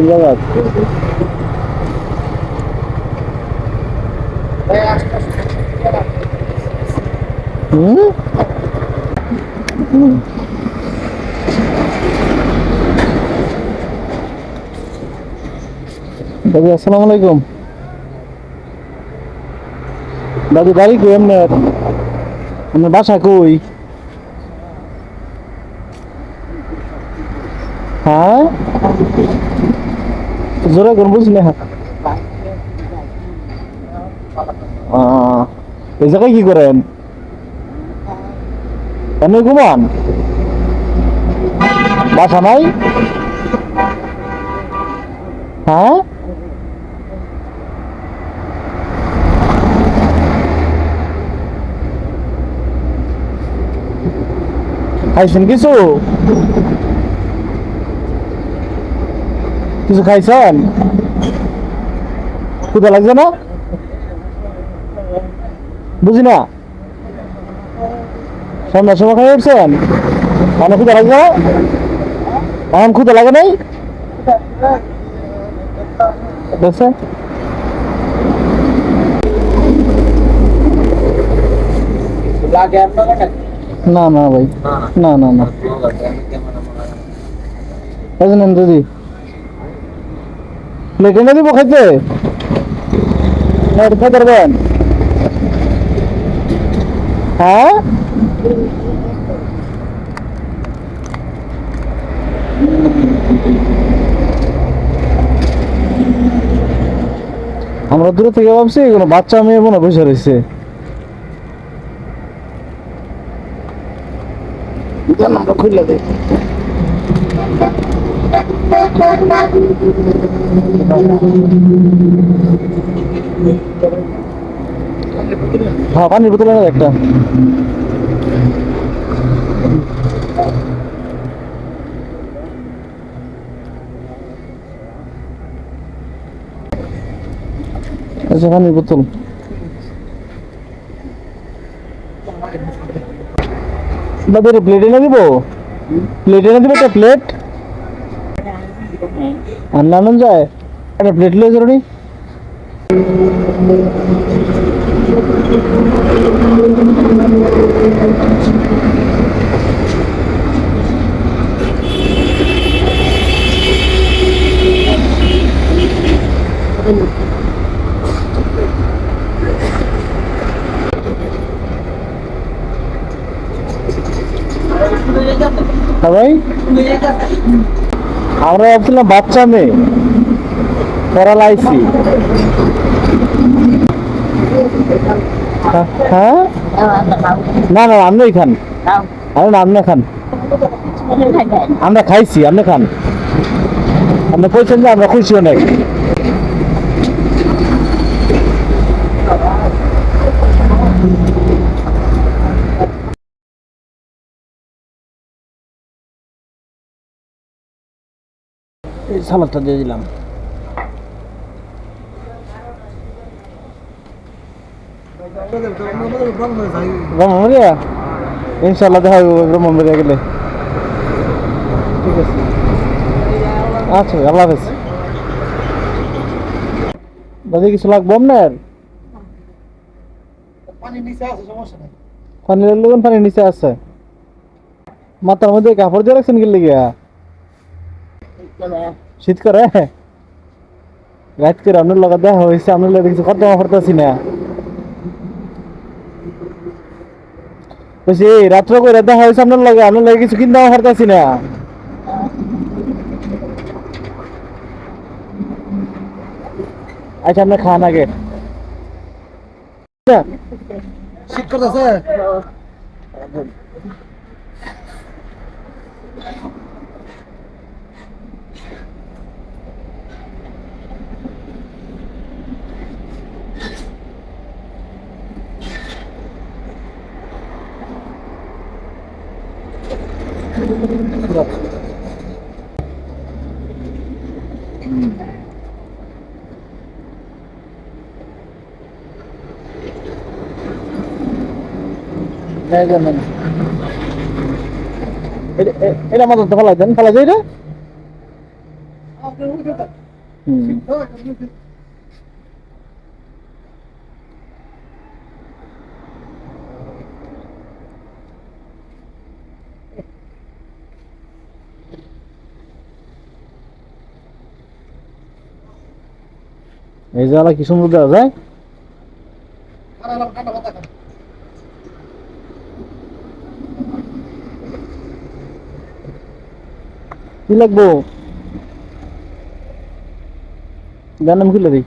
কোন জায়গা হুম হুম। দাদি আসসালামু আলাইকুম দাদি বাড়ি কই আপনার আপনার বাসা কই হ্যাঁ জোরে কোন বুঝলি আহ, এই জায়গায় কি করেন? এমনি ঘুমান? বাসা নাই? হ্যাঁ? খাইছেন কিছু? কিছু খাইছেন? ক্ষুদা লাগছে না? বুঝি না? সন্ধ্যার সময় খাই উঠছেন? অনেক ক্ষুদা লাগছে না? এখন ক্ষুদা লাগে নাই? না না ভাই। না না না। দিদি। প্লেটে না দিব খাইতে? পারবেন। হ্যাঁ? আমরা দূরে থেকে ভাবছি কোনো বাচ্চা মেয়ে মনে হয় বসে রয়েছে। আমরা খুললে হ্যাঁ পানির বোতল একটা। আচ্ছা পানির বোতল। দাদা প্লেট এনে দিব? প্লেট এনে দিব একটা প্লেট আর নানান যায় একটা প্লেট লিয়ে জরুরি হ্যাঁ ভাই আমরা ভাবছিলাম বাচ্চা মেয়ে। প্যারালাইসি হ্যাঁ না না, আপনি খান। আরে না, আপনি খান। আমরা খাইছি, আপনি খান। আপনি কইছেন যে আমরা খুশি অনেক। এই সালাদটা দিয়ে দিলাম। ইনশাল্লাহ দেখা হবে গেলে। ঠিক আছে। আচ্ছা আল্লাহ হাফেজ। দাদি কিছু লাগবো আপনার? পানির পানির নিচে আছে। মাথার মধ্যে কাপড় দিয়ে রাখছেন গেলে গিয়া শীত করে রাত করে আপনার লগা দেখা হয়েছে আপনার লোক কিছু কত করতেছি না। বলছি এই রাত্র করে দেখা হয়েছে আপনার লগে আপনার লগে কিছু কিনতে পারতেছি না। আচ্ছা আপনি খান আগে। শীত করতেছে? এই যে নেন। এটা- এ- এটা আমাদের তো ফেলাই দেন ফেলাই যাই রে হুম এই জ্বালা কি সুন্দর দেওয়া যায়? কি লাগবো? গান আমি খুলে দিই।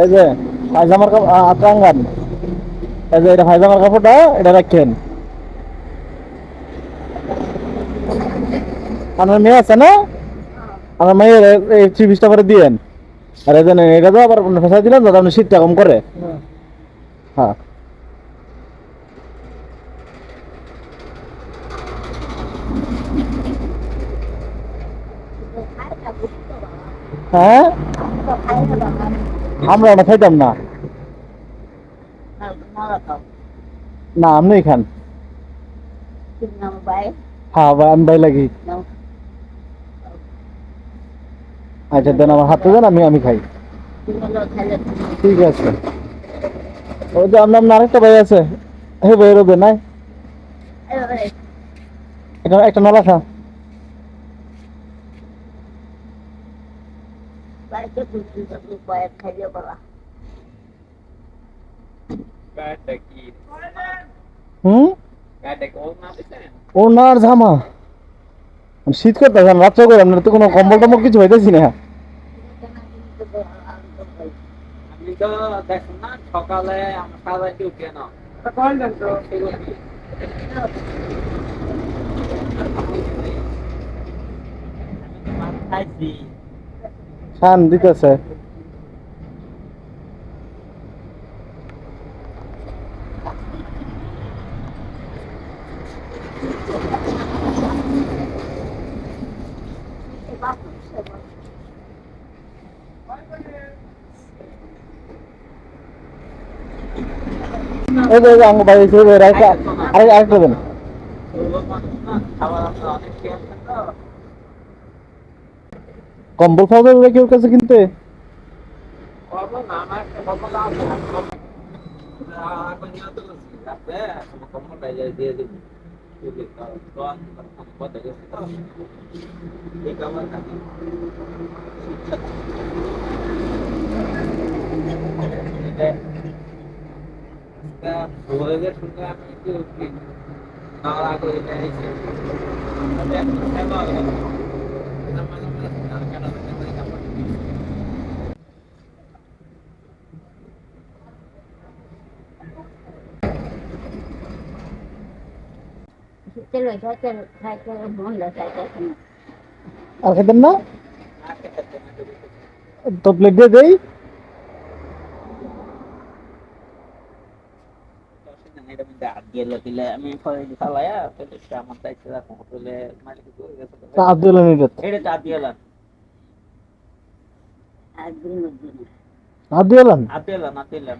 এই যে পায়জামার আত্রাঙ্গান। এই যে এটা পায়জামার কাপড়টা, এটা রাখেন। আপনার মেয়ে আছে না? আমার মেয়ের এই থ্রি পিসটা দিয়েন। আর এই এটা তো আবার ফেসা দিলেন আপনি শীতটা কম করে। হ্যাঁ। হ্যাঁ? আমরা ওটা খাইতাম না। না আপনি খান। হ্যাঁ ভাই, আমি ভাই লাগি। আচ্ছা দেন আমার হাতে দেন, আমি আমি খাই। ঠিক আছে। ওই যে আপনার আরেকটা ভাই আছে। হে ভাই রোবে নাই? একটা একটা নলা খা। হুম। ওনার জামা শীত করতে রাত্রে করে আপনার তো কোনো কম্বল টম্বল কিছু হইতেছি না। দেখুন না সকালে আমরা কেউ কেন দিতেছে। যে আঙ্গ ভাই এসে আরেকটা আরেকটা দেন কম্বল পাওয়া যাবে কেউ কাছে কিনতে করব না আমার একটা কম্বল আছে এখন নিয়ে তো রাখবে কম্বলটা যাই দিয়ে দিব কথা গেছে তো এই কামার কাছে ভোরের সঙ্গে তো দিয়ে দেই আমি চালায়া আমার দায়িত্ব রাখব। হোটেলে মালিক তা আব্দুল্লাহ এটা এলাম আব্দুল্লাহ। আপনি এলাম আপনি এলাম